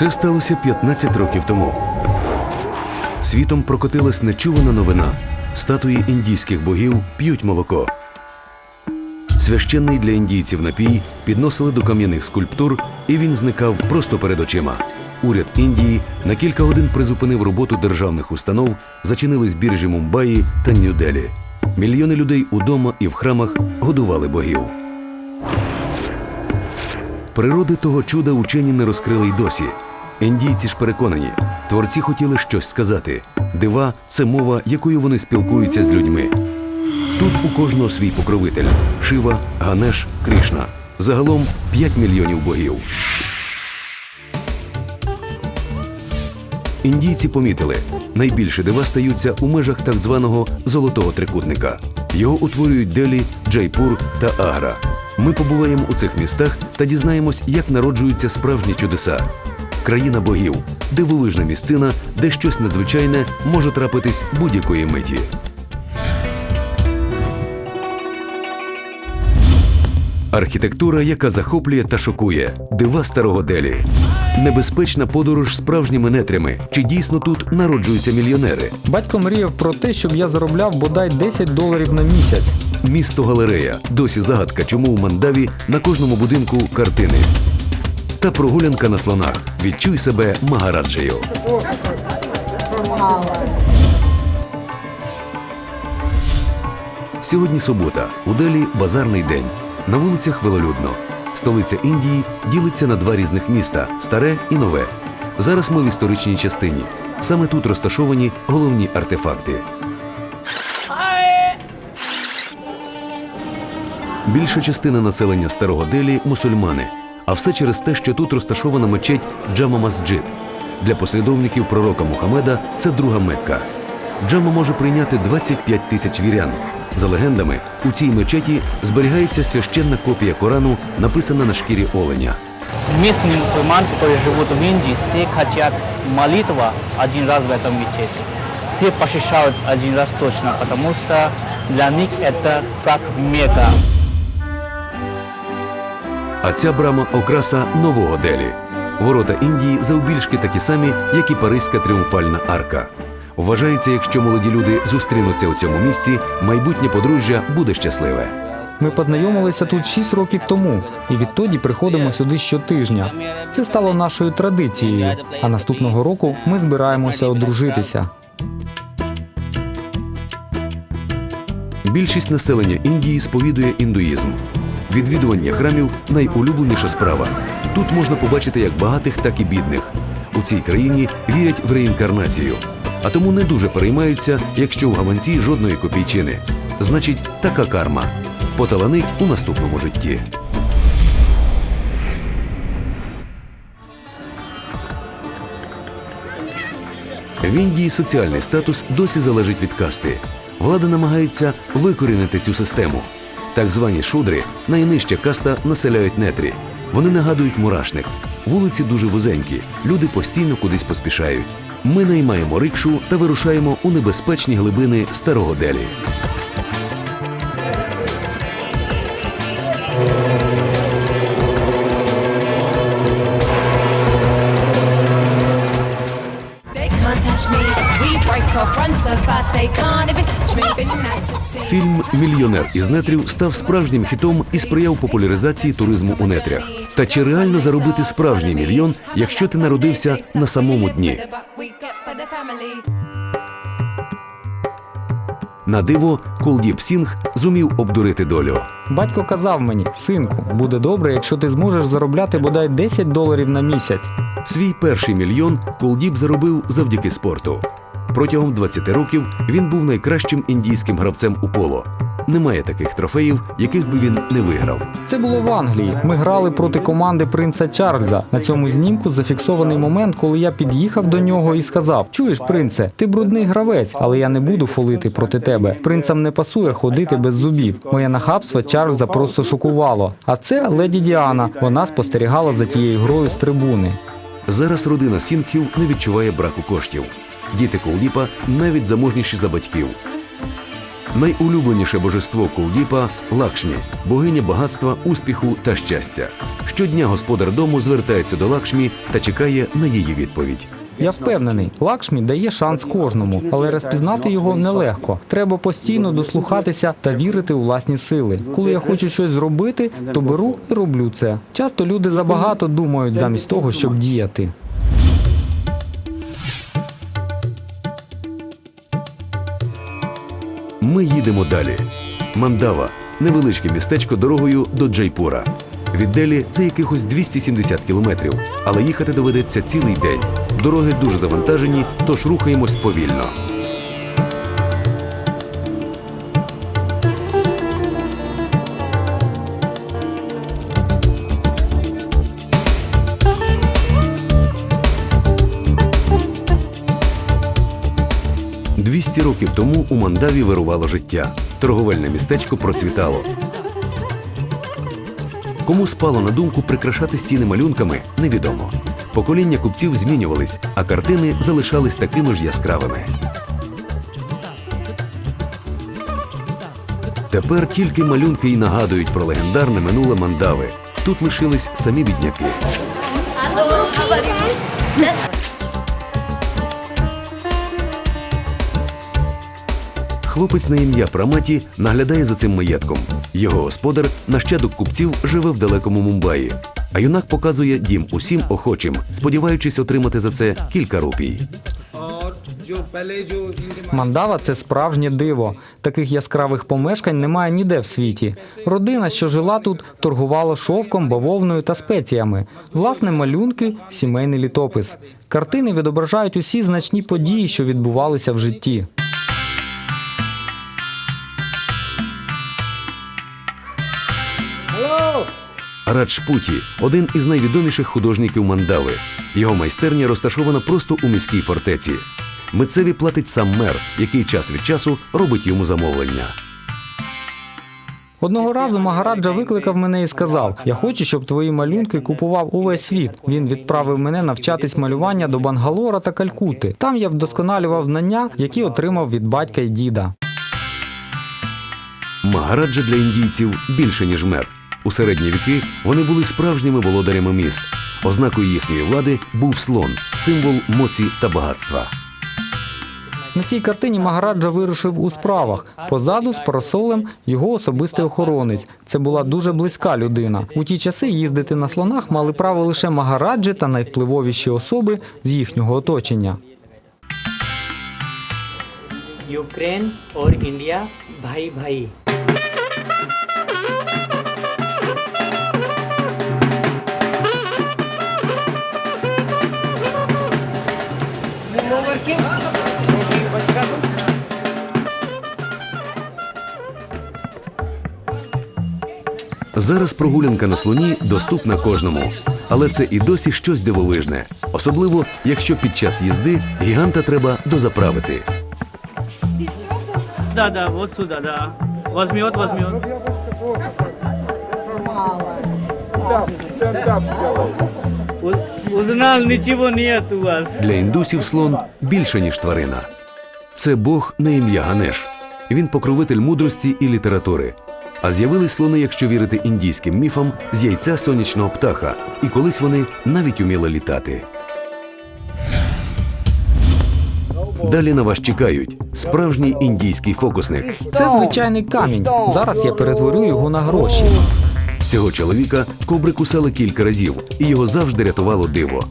Це сталося 15 років тому. Світом прокотилась нечувана новина. Статуї індійських богів п'ють молоко. Священний для індійців напій підносили до кам'яних скульптур, і він зникав просто перед очима. Уряд Індії на кілька годин призупинив роботу державних установ, зачинились біржі Мумбаї та Нью-Делі. Мільйони людей удома і в храмах годували богів. Природи того чуда учені не розкрили й досі. Індійці ж переконані, творці хотіли щось сказати. Дива це мова, якою вони спілкуються з людьми. Тут у кожного свій покровитель Шива, Ганеш, Кришна. Загалом 5 мільйонів богів. Індійці помітили, найбільше дива стаються у межах так званого золотого трикутника. Його утворюють Делі, Джайпур та Агра. Ми побуваємо у цих містах та дізнаємось, як народжуються справжні чудеса. Країна богів, дивовижна місцина, де щось надзвичайне може трапитись будь-якої миті. Архітектура, яка захоплює та шокує, дива старого Делі. Небезпечна подорож справжніми нетрями. Чи дійсно тут народжуються мільйонери? Батько мріяв про те, щоб я заробляв бодай 10 доларів на місяць. Місто галерея. Досі загадка, чому у Мандаві на кожному будинку картини. Та прогулянка на слонах. Відчуй себе Магараджею. Сьогодні субота. У Делі базарний день. На вулицях велолюдно. Столиця Індії ділиться на два різних міста старе і нове. Зараз ми в історичній частині. Саме тут розташовані головні артефакти. Більша частина населення старого Делі мусульмани, а все через те, що тут розташована мечеть Джама Масджид. Для послідовників пророка Мухаммеда це друга Мекка. Джама може прийняти 25 тисяч вірян. За легендами, у цій мечеті зберігається священна копія Корану, написана на шкірі оленя. Местные мусульмане, которые живут в Индии, все хотят молитва один раз в этом мечети. Все посещают один раз точно, потому что для них это как Мекка. А ця брама окраса нового Делі. Ворота Індії завбільшки такі самі, як і Паризька тріумфальна арка. Вважається, якщо молоді люди зустрінуться у цьому місці, майбутнє подружжя буде щасливе. Ми познайомилися тут 6 років тому, і відтоді приходимо сюди щотижня. Це стало нашою традицією. А наступного року ми збираємося одружитися. Більшість населення Індії сповідує індуїзм. Відвідування храмів найулюбленіша справа. Тут можна побачити як багатих, так і бідних. У цій країні вірять в реінкарнацію, а тому не дуже переймаються, якщо в гаманці жодної копійчини. Значить, така карма поталанить у наступному житті. В Індії соціальний статус досі залежить від касти. Влада намагається викорінити цю систему. Так звані шудри, найнижча каста, населяють нетрі. Вони нагадують мурашник. Вулиці дуже вузенькі, люди постійно кудись поспішають. Ми наймаємо рикшу та вирушаємо у небезпечні глибини старого Делі. They can't even Фільм Мільйонер із нетрів став справжнім хітом і сприяв популяризації туризму у нетрях. Та чи реально заробити справжній мільйон, якщо ти народився на самому дні? На диво, Кулдіп Сінг зумів обдурити долю. Батько казав мені, синку, буде добре, якщо ти зможеш заробляти бодай 10 доларів на місяць. Свій перший мільйон Кулдіп заробив завдяки спорту. Протягом 20 років він був найкращим індійським гравцем у поло. Немає таких трофеїв, яких би він не виграв. Це було в Англії. Ми грали проти команди принца Чарльза. На цьому знімку зафіксований момент, коли я під'їхав до нього і сказав: Чуєш, принце, ти брудний гравець, але я не буду фолити проти тебе. Принцам не пасує ходити без зубів. Моє нахабство Чарльза просто шокувало. А це леді Діана. Вона спостерігала за тією грою з трибуни. Зараз родина Сінгхів не відчуває браку коштів. Діти Кулдіпа навіть заможніші за батьків. Найулюбленіше божество Кулдіпа Лакшмі, богиня багатства, успіху та щастя. Щодня господар дому звертається до Лакшмі та чекає на її відповідь. Я впевнений, Лакшмі дає шанс кожному, але розпізнати його нелегко. Треба постійно дослухатися та вірити у власні сили. Коли я хочу щось зробити, то беру і роблю це. Часто люди забагато думають замість того, щоб діяти. Їдемо далі. Мандава невеличке містечко дорогою до Джайпура. Від Делі це якихось 270 кілометрів, але їхати доведеться цілий день. Дороги дуже завантажені, тож рухаємось повільно. Двісті років тому у Мандаві вирувало життя. Торговельне містечко процвітало. Кому спало на думку прикрашати стіни малюнками, невідомо. Покоління купців змінювались, а картини залишались такими ж яскравими. Тепер тільки малюнки й нагадують про легендарне минуле мандави. Тут лишились самі бідняки. Хлопець на ім'я Праматі наглядає за цим маєтком. Його господар нащадок купців живе в далекому Мумбаї. А юнак показує дім усім охочим, сподіваючись отримати за це кілька рупій. Мандава це справжнє диво. Таких яскравих помешкань немає ніде в світі. Родина, що жила тут, торгувала шовком, бавовною та спеціями. Власне, малюнки, сімейний літопис. Картини відображають усі значні події, що відбувалися в житті. Раджпуті один із найвідоміших художників мандави. Його майстерня розташована просто у міській фортеці. Митцеві платить сам мер, який час від часу робить йому замовлення. Одного разу Магараджа викликав мене і сказав: Я хочу, щоб твої малюнки купував увесь світ. Він відправив мене навчатись малювання до Бангалора та Калькути. Там я вдосконалював знання, які отримав від батька й діда. Магараджа для індійців більше ніж мер. У середні віки вони були справжніми володарями міст. Ознакою їхньої влади був слон, символ моці та багатства. На цій картині Магараджа вирушив у справах. Позаду з парасолем його особистий охоронець. Це була дуже близька людина. У ті часи їздити на слонах мали право лише Магараджі та найвпливовіші особи з їхнього оточення. Ukraine or India, bhai bhai. भाई Зараз прогулянка на слоні доступна кожному. Але це і досі щось дивовижне, особливо якщо під час їзди гіганта треба дозаправити. Да, да, вот сюда, да. Возьмет, возьмет. У- Узнал, ничего нет у вас. Для індусів слон більше ніж тварина. Це Бог на ім'я Ганеш. Він покровитель мудрості і літератури. А з'явились слони, якщо вірити індійським міфам, з яйця сонячного птаха, і колись вони навіть уміли літати. Далі на вас чекають справжній індійський фокусник. Це звичайний камінь. Зараз я перетворю його на гроші. Цього чоловіка кобри кусали кілька разів, і його завжди рятувало диво.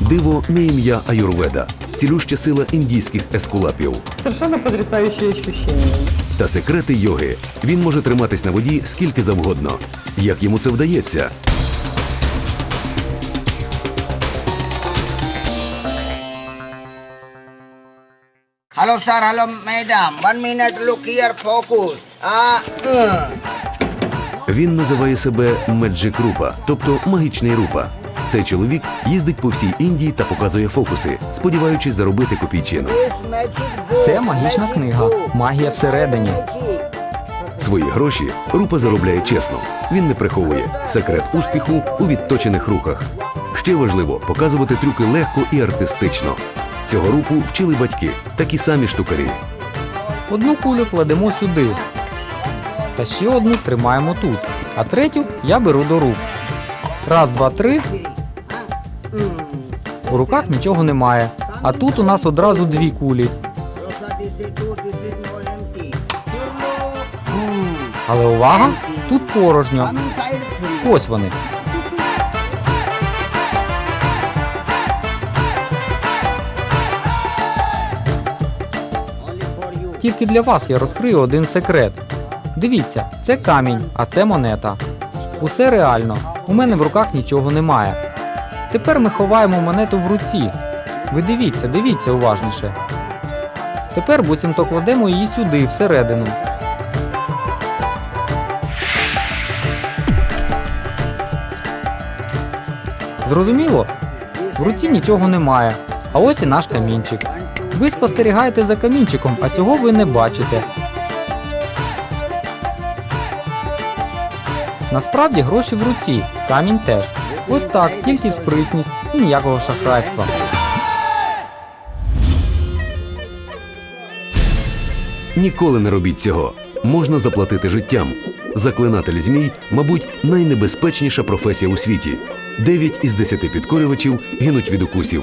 Диво не ім'я Аюрведа, цілюща сила індійських ескулапів. Совершенно потрясающее ощущение. Та секрети йоги. Він може триматись на воді скільки завгодно. Як йому це вдається? Hello, sir. Hello, madam. One minute. Look here. Focus. Uh. Він називає себе Меджик Рупа, тобто магічний рупа. Цей чоловік їздить по всій Індії та показує фокуси, сподіваючись заробити копійчину. Це магічна книга. Магія всередині. Свої гроші Рупа заробляє чесно. Він не приховує секрет успіху у відточених руках. Ще важливо показувати трюки легко і артистично. Цього рупу вчили батьки, такі самі штукарі. Одну кулю кладемо сюди. Та ще одну тримаємо тут. А третю я беру до рук. Раз, два, три. У руках нічого немає. А тут у нас одразу дві кулі. Але увага! Тут порожньо. Ось вони. Тільки для вас я розкрию один секрет. Дивіться, це камінь, а це монета. Усе реально. У мене в руках нічого немає. Тепер ми ховаємо монету в руці. Ви дивіться, дивіться уважніше. Тепер буцімто кладемо її сюди, всередину. Зрозуміло? В руці нічого немає. А ось і наш камінчик. Ви спостерігаєте за камінчиком, а цього ви не бачите. Насправді гроші в руці, камінь теж. Ось так, тільки спритність і ніякого шахрайства. Ніколи не робіть цього. Можна заплатити життям. Заклинатель змій, мабуть, найнебезпечніша професія у світі. Дев'ять із десяти підкорювачів гинуть від укусів.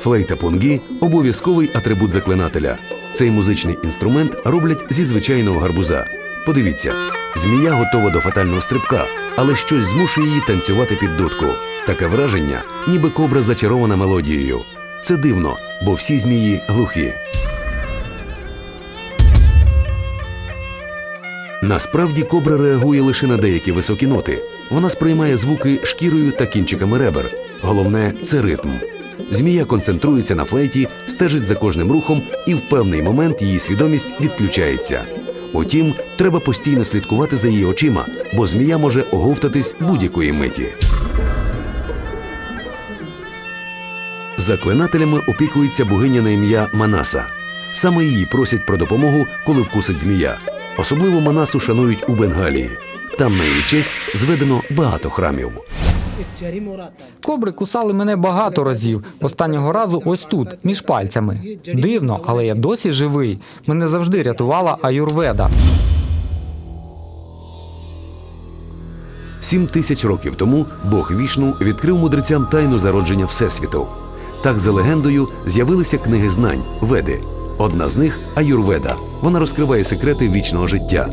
Флейта понгі обов'язковий атрибут заклинателя. Цей музичний інструмент роблять зі звичайного гарбуза. Подивіться, змія готова до фатального стрибка, але щось змушує її танцювати під дудку. Таке враження, ніби кобра зачарована мелодією. Це дивно, бо всі змії глухі. Насправді кобра реагує лише на деякі високі ноти. Вона сприймає звуки шкірою та кінчиками ребер. Головне це ритм. Змія концентрується на флейті, стежить за кожним рухом, і в певний момент її свідомість відключається. Утім, треба постійно слідкувати за її очима, бо змія може оговтатись будь-якої миті. Заклинателями опікується богиня на ім'я Манаса. Саме її просять про допомогу, коли вкусить змія. Особливо Манасу шанують у Бенгалії. Там на її честь зведено багато храмів. Кобри кусали мене багато разів. Останнього разу ось тут, між пальцями. Дивно, але я досі живий. Мене завжди рятувала аюрведа. Сім тисяч років тому Бог Вішну відкрив мудрецям тайну зародження Всесвіту. Так, за легендою, з'явилися книги знань Веди. Одна з них Аюрведа. Вона розкриває секрети вічного життя.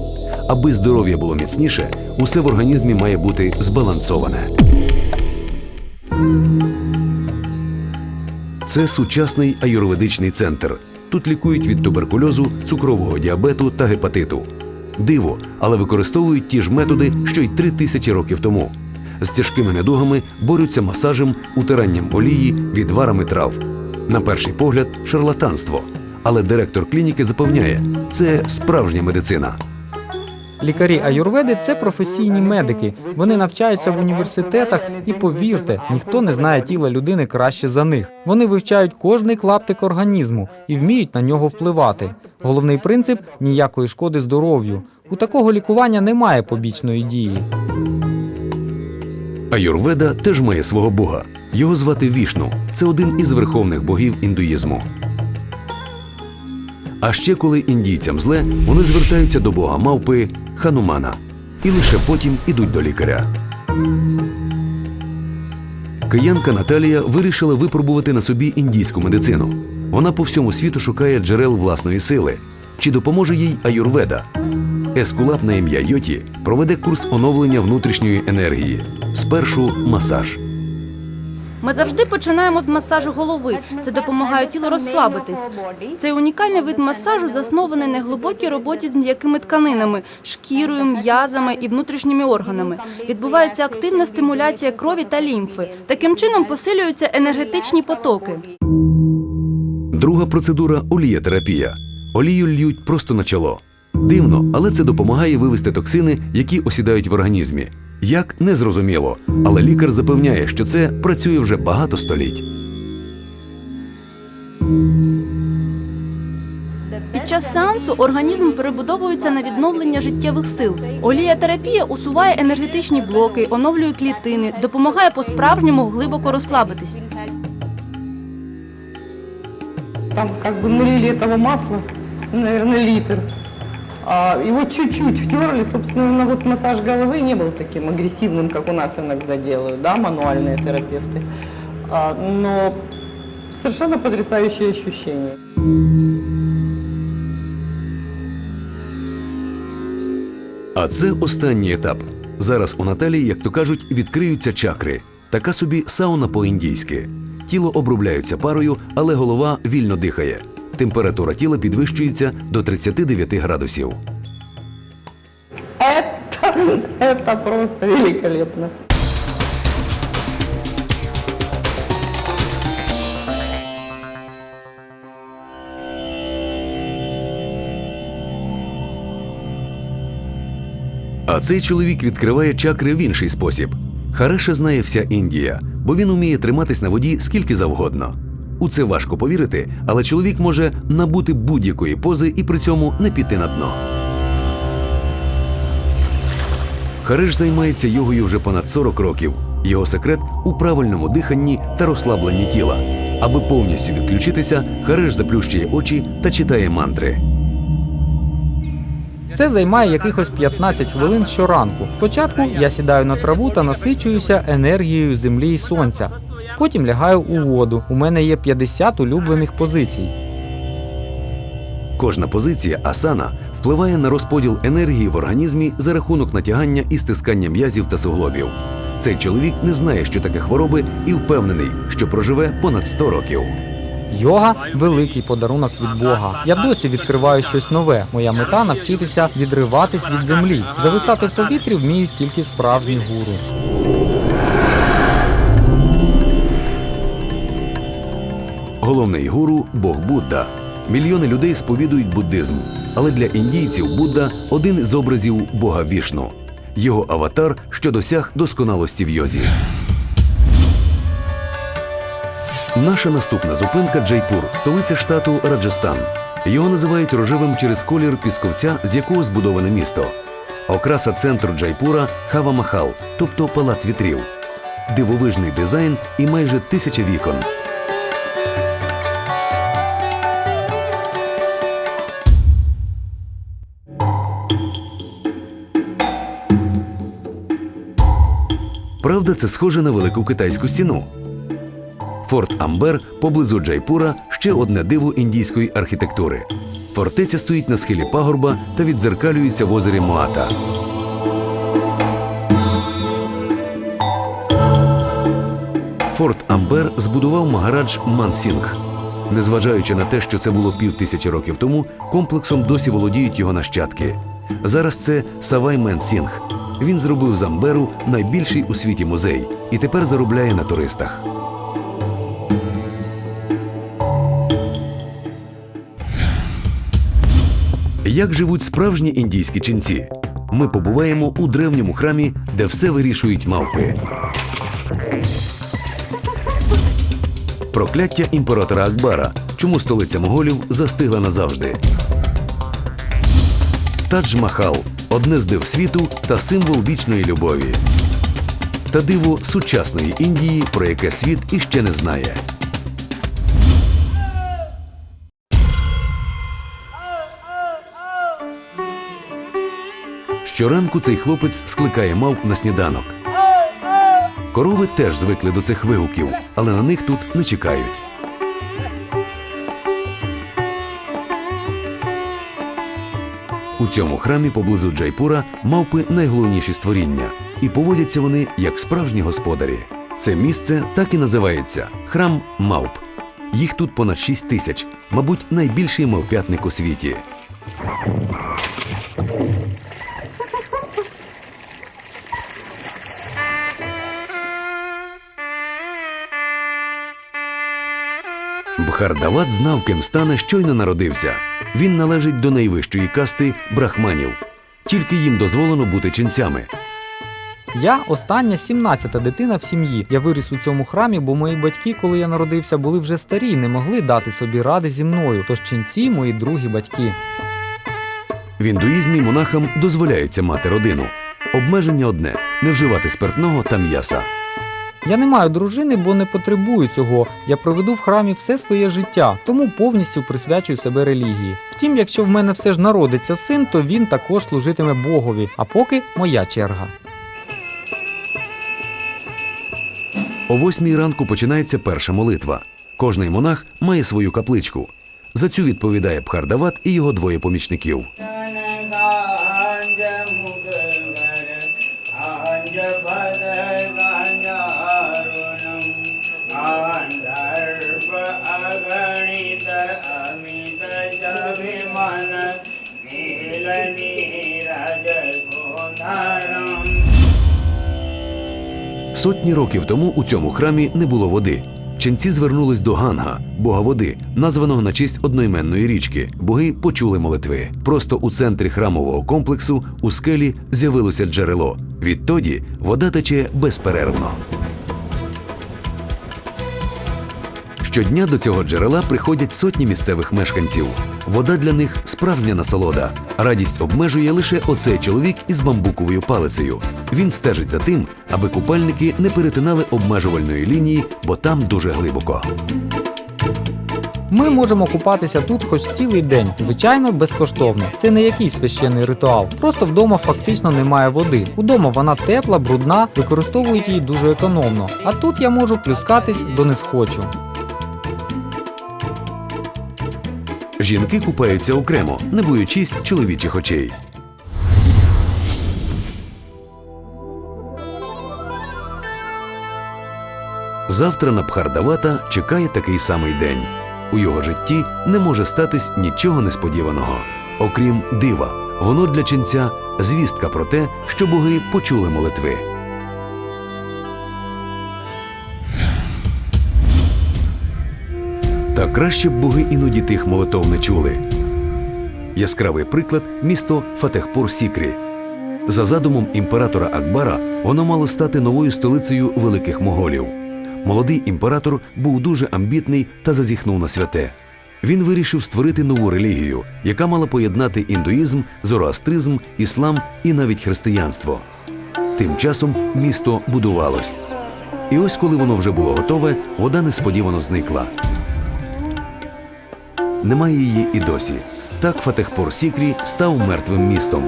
Аби здоров'я було міцніше, усе в організмі має бути збалансоване. Це сучасний аюрведичний центр. Тут лікують від туберкульозу, цукрового діабету та гепатиту. Диво, але використовують ті ж методи, що й три тисячі років тому. З тяжкими недугами борються масажем, утиранням олії, відварами трав. На перший погляд, шарлатанство. Але директор клініки запевняє, це справжня медицина. Лікарі аюрведи це професійні медики. Вони навчаються в університетах, і повірте, ніхто не знає тіла людини краще за них. Вони вивчають кожний клаптик організму і вміють на нього впливати. Головний принцип ніякої шкоди здоров'ю. У такого лікування немає побічної дії. Аюрведа теж має свого бога. Його звати Вішну. Це один із верховних богів індуїзму. А ще коли індійцям зле, вони звертаються до бога мавпи Ханумана і лише потім ідуть до лікаря. Киянка Наталія вирішила випробувати на собі індійську медицину. Вона по всьому світу шукає джерел власної сили. Чи допоможе їй аюрведа? Ескулап на ім'я Йоті проведе курс оновлення внутрішньої енергії. Спершу масаж. Ми завжди починаємо з масажу голови. Це допомагає тілу розслабитись. Цей унікальний вид масажу заснований на глибокій роботі з м'якими тканинами, шкірою, м'язами і внутрішніми органами. Відбувається активна стимуляція крові та лімфи. Таким чином посилюються енергетичні потоки. Друга процедура олієтерапія. Олію льють просто на чоло. Дивно, але це допомагає вивести токсини, які осідають в організмі. Як незрозуміло, але лікар запевняє, що це працює вже багато століть. Під час сеансу організм перебудовується на відновлення життєвих сил. Олієтерапія усуває енергетичні блоки, оновлює клітини, допомагає по-справжньому глибоко розслабитись. там как бы налили этого масла, наверное, литр. А, его чуть-чуть втерли, собственно, вот массаж головы не был таким агрессивным, как у нас иногда делают, да, мануальные терапевты. А, но совершенно потрясающее ощущение. А це останній етап. Зараз у Наталії, як то кажуть, відкриються чакри. Така собі сауна по-індійськи. Тіло обробляється парою, але голова вільно дихає. Температура тіла підвищується до 39 градусів. Это просто великолепно. А цей чоловік відкриває чакри в інший спосіб. Хареша знає вся Індія, бо він уміє триматись на воді скільки завгодно. У це важко повірити, але чоловік може набути будь-якої пози і при цьому не піти на дно. Хареш займається йогою вже понад 40 років. Його секрет у правильному диханні та розслабленні тіла. Аби повністю відключитися, Хареш заплющує очі та читає мантри. Це займає якихось 15 хвилин щоранку. Спочатку я сідаю на траву та насичуюся енергією землі і сонця. Потім лягаю у воду. У мене є 50 улюблених позицій. Кожна позиція асана впливає на розподіл енергії в організмі за рахунок натягання і стискання м'язів та суглобів. Цей чоловік не знає, що таке хвороби, і впевнений, що проживе понад 100 років. Йога великий подарунок від Бога. Я досі відкриваю щось нове. Моя мета навчитися відриватись від землі. Зависати в повітрі вміють тільки справжні гуру. Головний гуру Бог Будда. Мільйони людей сповідують буддизм, але для індійців Будда один з образів Бога Вішну. Його аватар, що досяг досконалості в йозі. Наша наступна зупинка Джайпур, столиця штату Раджастан. Його називають рожевим через колір пісковця, з якого збудоване місто. Окраса центру Джайпура Хава Махал, тобто палац вітрів. Дивовижний дизайн і майже тисяча вікон. Правда, це схоже на велику китайську стіну. Форт Амбер поблизу Джайпура ще одне диво індійської архітектури. Фортеця стоїть на схилі пагорба та віддзеркалюється в озері Моата. Форт Амбер збудував Магарадж Мансінг. Незважаючи на те, що це було пів тисячі років тому, комплексом досі володіють його нащадки. Зараз це Савай Менсінг. Він зробив з Амберу найбільший у світі музей і тепер заробляє на туристах. Як живуть справжні індійські ченці? Ми побуваємо у древньому храмі, де все вирішують мавпи. Прокляття імператора Акбара, чому столиця моголів застигла назавжди. Тадж-Махал одне з див світу та символ вічної любові. Та диво сучасної Індії, про яке світ іще не знає. Щоранку цей хлопець скликає мавп на сніданок. Корови теж звикли до цих вигуків, але на них тут не чекають. У цьому храмі поблизу Джайпура мавпи найголовніші створіння, і поводяться вони як справжні господарі. Це місце так і називається храм мавп. Їх тут понад 6 тисяч, мабуть, найбільший мавпятник у світі. Бхардават знав, ким стане, щойно народився. Він належить до найвищої касти брахманів. Тільки їм дозволено бути ченцями. Я остання 17-та дитина в сім'ї. Я виріс у цьому храмі, бо мої батьки, коли я народився, були вже старі і не могли дати собі ради зі мною. Тож ченці мої другі батьки. В індуїзмі монахам дозволяється мати родину. Обмеження одне не вживати спиртного та м'яса. Я не маю дружини, бо не потребую цього. Я проведу в храмі все своє життя, тому повністю присвячую себе релігії. Втім, якщо в мене все ж народиться син, то він також служитиме Богові, а поки моя черга. О восьмій ранку починається перша молитва. Кожний монах має свою капличку. За цю відповідає Бхардават і його двоє помічників. Сотні років тому у цьому храмі не було води. Ченці звернулись до Ганга, бога води, названого на честь одноіменної річки. Боги почули молитви. Просто у центрі храмового комплексу у скелі з'явилося джерело. Відтоді вода тече безперервно. Щодня до цього джерела приходять сотні місцевих мешканців. Вода для них справжня насолода. Радість обмежує лише оцей чоловік із бамбуковою палицею. Він стежить за тим, аби купальники не перетинали обмежувальної лінії, бо там дуже глибоко. Ми можемо купатися тут хоч цілий день, звичайно, безкоштовно. Це не якийсь священний ритуал. Просто вдома фактично немає води. Удома вона тепла, брудна, використовують її дуже економно. А тут я можу плюскатись до не схочу. Жінки купаються окремо, не боючись чоловічих очей. Завтра на Бхардавата чекає такий самий день. У його житті не може статись нічого несподіваного. Окрім дива, воно для ченця звістка про те, що боги почули молитви. Та краще б боги іноді тих молитов не чули. Яскравий приклад місто Фатехпур Сікрі. За задумом імператора Акбара, воно мало стати новою столицею великих моголів. Молодий імператор був дуже амбітний та зазіхнув на святе. Він вирішив створити нову релігію, яка мала поєднати індуїзм, зороастризм, іслам і навіть християнство. Тим часом місто будувалось. І ось, коли воно вже було готове, вода несподівано зникла. Немає її і досі. Так Фатехпор Сікрі став мертвим містом.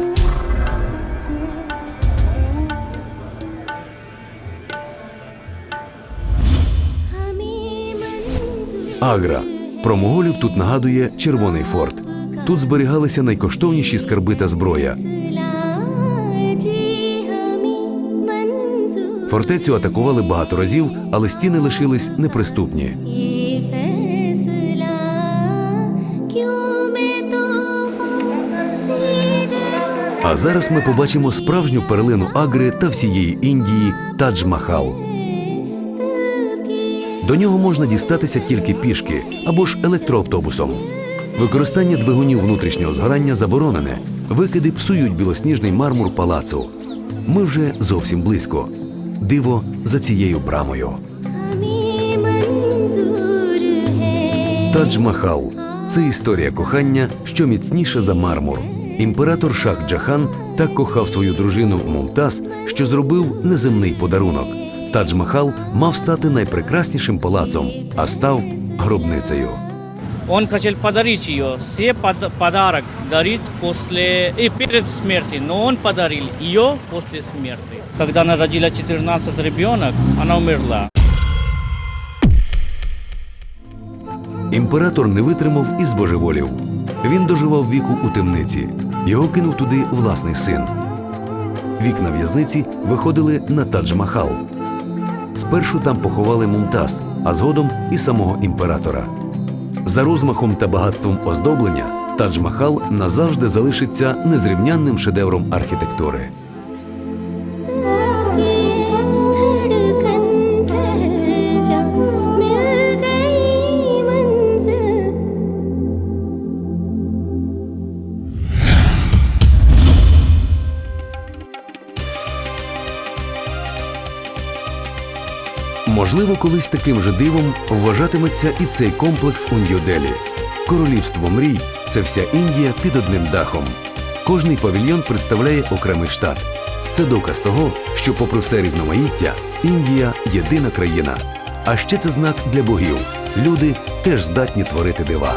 Агра. Про моголів тут нагадує Червоний форт. Тут зберігалися найкоштовніші скарби та зброя. Фортецю атакували багато разів, але стіни лишились неприступні. А зараз ми побачимо справжню перлину Агри та всієї Індії Тадж-Махал. До нього можна дістатися тільки пішки або ж електроавтобусом. Використання двигунів внутрішнього згорання заборонене. Викиди псують білосніжний мармур палацу. Ми вже зовсім близько. Диво за цією брамою. Тадж-Махал це історія кохання, що міцніша за мармур. Імператор Шах Джахан так кохав свою дружину Мумтаз, що зробив неземний подарунок. Тадж-Махал мав стати найпрекраснішим палацом, а став гробницею. Он хотел подарить ее. Все под- подарок дарит после и перед смертью, но он подарил ее после смерти. Когда она родила 14 ребенок, она умерла. Імператор не витримав і збожеволів. Він доживав віку у темниці. Його кинув туди власний син. Вікна в'язниці виходили на Тадж-Махал. Спершу там поховали Мумтаз, а згодом і самого імператора. За розмахом та багатством оздоблення Тадж-Махал назавжди залишиться незрівнянним шедевром архітектури. Можливо, колись таким же дивом вважатиметься і цей комплекс у Нью-Делі. Королівство мрій це вся Індія під одним дахом. Кожний павільйон представляє окремий штат. Це доказ того, що, попри все різноманіття, Індія єдина країна. А ще це знак для богів. Люди теж здатні творити дива.